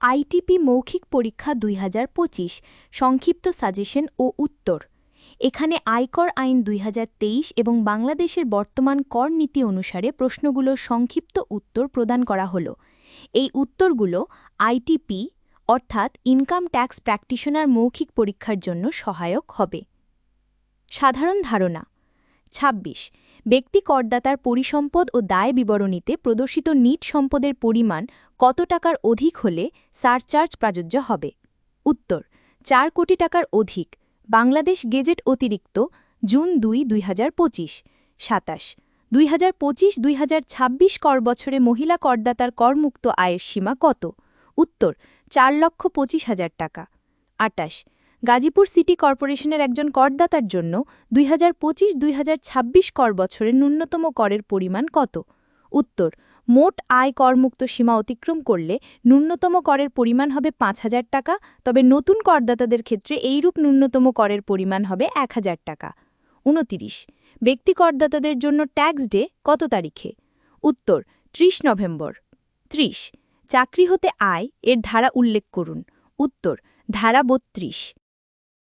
ITP মৌখিক পরীক্ষা দুই হাজার পঁচিশ, সংক্ষিপ্ত সাজেশন ও উত্তর। এখানে আয়কর আইন দুই হাজার তেইশ এবং বাংলাদেশের বর্তমান কর নীতি অনুসারে প্রশ্নগুলোর সংক্ষিপ্ত উত্তর প্রদান করা হল। এই উত্তরগুলো আইটিপি, অর্থাৎ ইনকাম ট্যাক্স প্র্যাকটিশনার মৌখিক পরীক্ষার জন্য সহায়ক হবে। সাধারণ ধারণা ২৬ ব্যক্তি করদাতার পরিসম্পদ ও দায় বিবরণীতে প্রদর্শিত নিট সম্পদের পরিমাণ কত টাকার অধিক হলে সারচার্জ প্রাযোজ্য হবে? উত্তর, চার কোটি টাকার অধিক, বাংলাদেশ গেজেট অতিরিক্ত, জুন দুই দুই হাজার পঁচিশ। সাতাশ, দুই হাজার পঁচিশ, দুই হাজার ছাব্বিশ কর বছরে মহিলা করদাতার করমুক্ত আয়ের সীমা কত? উত্তর, চার লক্ষ পঁচিশ হাজার টাকা। আটাশ গাজীপুর সিটি কর্পোরেশনের একজন করদাতার জন্য দুই হাজার পঁচিশ দুই কর বছরে ন্যূনতম করের পরিমাণ কত? উত্তর, মোট আয় করমুক্ত সীমা অতিক্রম করলে ন্যূনতম করের পরিমাণ হবে পাঁচ হাজার টাকা, তবে নতুন করদাতাদের ক্ষেত্রে এইরূপ ন্যূনতম করের পরিমাণ হবে এক হাজার টাকা। উনতিরিশ, ব্যক্তি করদাতাদের জন্য ট্যাক্স ডে কত তারিখে? উত্তর ৩০ নভেম্বর। ৩০ চাকরি হতে আয় এর ধারা উল্লেখ করুন। উত্তর, ধারা বত্রিশ।